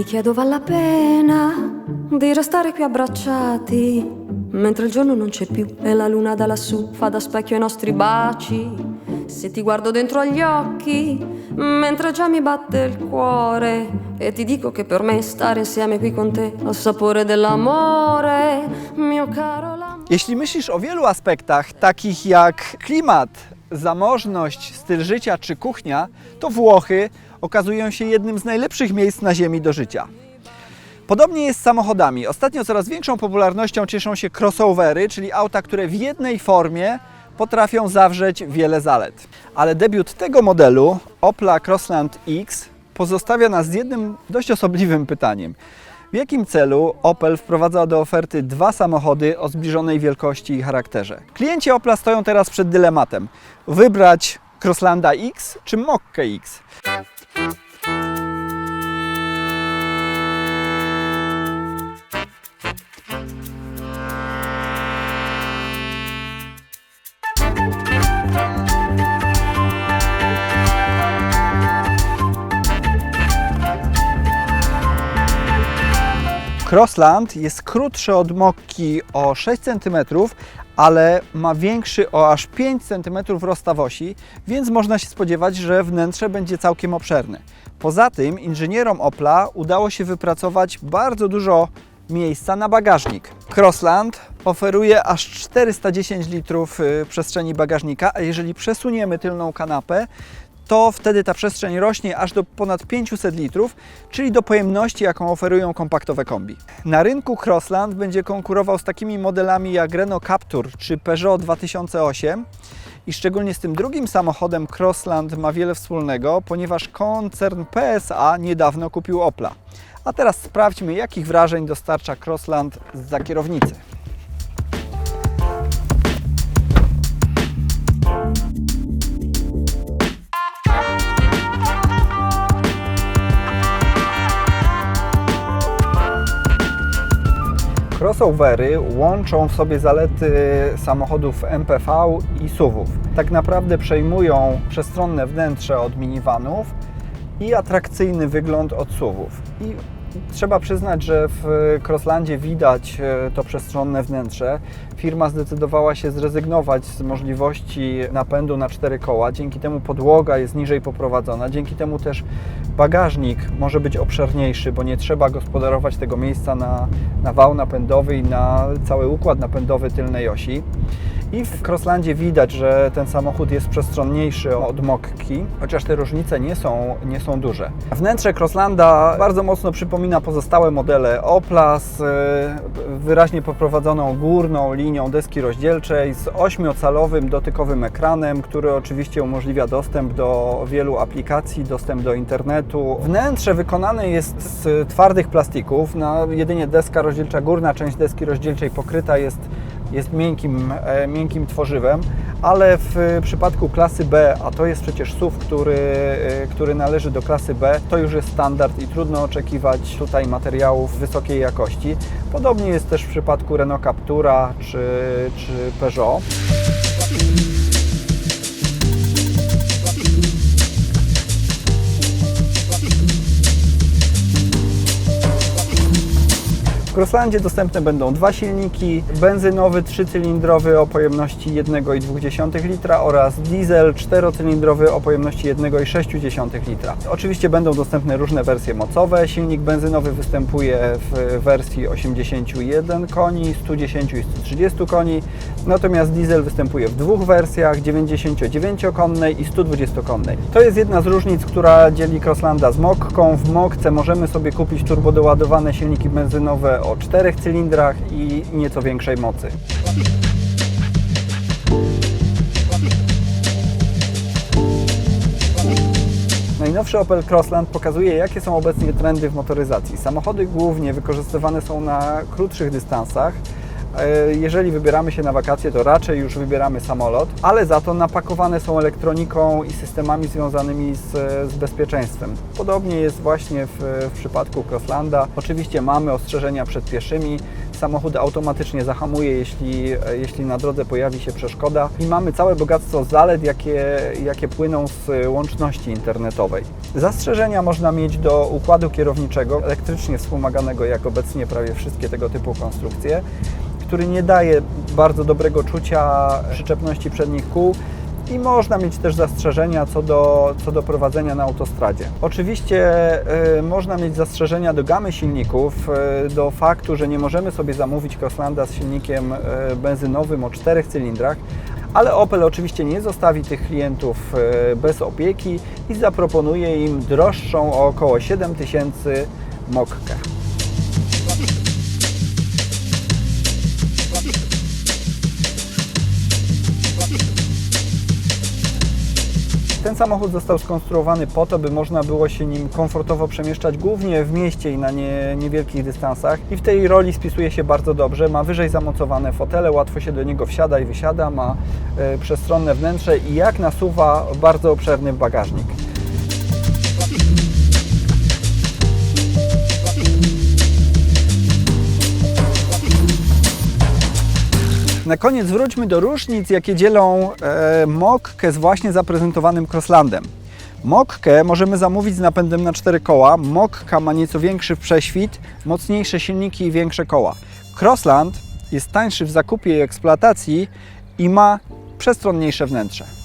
Mi chiedo vale la pena di restare qui abbracciati mentre il giorno non c'è più e la luna da lassù fa da specchio ai nostri baci. Se ti guardo dentro agli occhi mentre già mi batte il cuore e ti dico che per me stare insieme qui con te ha il sapore dell'amore, mio caro l'amore. Jeśli myślisz o wielu aspektach, takich jak klimat, zamożność, styl życia czy kuchnia, to Włochy okazują się jednym z najlepszych miejsc na Ziemi do życia. Podobnie jest z samochodami. Ostatnio coraz większą popularnością cieszą się crossovery, czyli auta, które w jednej formie potrafią zawrzeć wiele zalet. Ale debiut tego modelu, Opla Crossland X, pozostawia nas z jednym dość osobliwym pytaniem. W jakim celu Opel wprowadza do oferty dwa samochody o zbliżonej wielkości i charakterze? Klienci Opla stoją teraz przed dylematem: wybrać Crosslanda X czy Mokkę X? Crossland jest krótszy od Mokki o 6 cm, ale ma większy o aż 5 cm rozstaw osi, więc można się spodziewać, że wnętrze będzie całkiem obszerne. Poza tym inżynierom Opla udało się wypracować bardzo dużo miejsca na bagażnik. Crossland oferuje aż 410 litrów y, przestrzeni bagażnika, a jeżeli przesuniemy tylną kanapę, to wtedy ta przestrzeń rośnie aż do ponad 500 litrów, czyli do pojemności, jaką oferują kompaktowe kombi. Na rynku Crossland będzie konkurował z takimi modelami jak Renault Captur czy Peugeot 2008 i szczególnie z tym drugim samochodem Crossland ma wiele wspólnego, ponieważ koncern PSA niedawno kupił Opla. A teraz sprawdźmy, jakich wrażeń dostarcza Crossland za kierownicy. Crossovery łączą w sobie zalety samochodów MPV i SUVów. Tak naprawdę przejmują przestronne wnętrze od minivanów i atrakcyjny wygląd od SUVów. I trzeba przyznać, że w Crosslandzie widać e, to przestronne wnętrze. Firma zdecydowała się zrezygnować z możliwości napędu na cztery koła. Dzięki temu podłoga jest niżej poprowadzona. Dzięki temu też bagażnik może być obszerniejszy, bo nie trzeba gospodarować tego miejsca na, na wał napędowy i na cały układ napędowy tylnej osi. I w Crosslandzie widać, że ten samochód jest przestronniejszy od Mokki, chociaż te różnice nie są, nie są duże. Wnętrze Crosslanda bardzo mocno przypomina pozostałe modele Opla z e, wyraźnie poprowadzoną górną linią deski rozdzielczej, z ośmiocalowym dotykowym ekranem, który oczywiście umożliwia dostęp do wielu aplikacji, dostęp do internetu. Wnętrze wykonane jest z twardych plastików, na jedynie deska rozdzielcza, górna część deski rozdzielczej pokryta jest jest miękkim, e, miękkim tworzywem, ale w przypadku klasy B, a to jest przecież SUV, który, e, który należy do klasy B, to już jest standard i trudno oczekiwać tutaj materiałów wysokiej jakości. Podobnie jest też w przypadku Renault Captura czy, czy Peugeot. Crosslandzie dostępne będą dwa silniki, benzynowy trzycylindrowy o pojemności 1,2 litra oraz diesel czterocylindrowy o pojemności 1,6 litra. Oczywiście będą dostępne różne wersje mocowe. Silnik benzynowy występuje w wersji 81 koni, 110 i 130 koni, natomiast diesel występuje w dwóch wersjach 99-konnej i 120-konnej. To jest jedna z różnic, która dzieli Crosslanda z Mokką. W Mokce możemy sobie kupić turbodoładowane silniki benzynowe o czterech cylindrach i nieco większej mocy. Najnowszy Opel Crossland pokazuje, jakie są obecnie trendy w motoryzacji. Samochody głównie wykorzystywane są na krótszych dystansach. E, Jeżeli wybieramy się na wakacje, to raczej już wybieramy samolot, ale za to napakowane są elektroniką i systemami związanymi z, z bezpieczeństwem. Podobnie jest właśnie w, w przypadku Crosslanda. Oczywiście mamy ostrzeżenia przed pieszymi, samochód automatycznie zahamuje, jeśli, e, jeśli na drodze pojawi się przeszkoda i mamy całe bogactwo zalet, jakie, jakie płyną z łączności internetowej. Zastrzeżenia można mieć do układu kierowniczego, elektrycznie wspomaganego jak obecnie prawie wszystkie tego typu konstrukcje, który nie daje bardzo dobrego czucia przyczepności przednich kół i można mieć też zastrzeżenia co do, co do prowadzenia na autostradzie. Oczywiście y, można mieć zastrzeżenia do gamy silników, y, do faktu, że nie możemy sobie zamówić Crosslanda z silnikiem y, benzynowym o czterech cylindrach, ale Opel oczywiście nie zostawi tych klientów y, bez opieki i zaproponuje im droższą o około 7000 Mokkę. Ten samochód został skonstruowany po to, by można było się nim komfortowo przemieszczać głównie w mieście i na nie, niewielkich dystansach. I w tej roli spisuje się bardzo dobrze. Ma wyżej zamocowane fotele, łatwo się do niego wsiada i wysiada, ma e, przestronne wnętrze i jak nasuwa bardzo obszerny bagażnik. Na koniec wróćmy do różnic, jakie dzielą e, Mokkę z właśnie zaprezentowanym Crosslandem. Mokkę możemy zamówić z napędem na cztery koła. Mokka ma nieco większy prześwit, mocniejsze silniki i większe koła. Crossland jest tańszy w zakupie i eksploatacji i ma przestronniejsze wnętrze.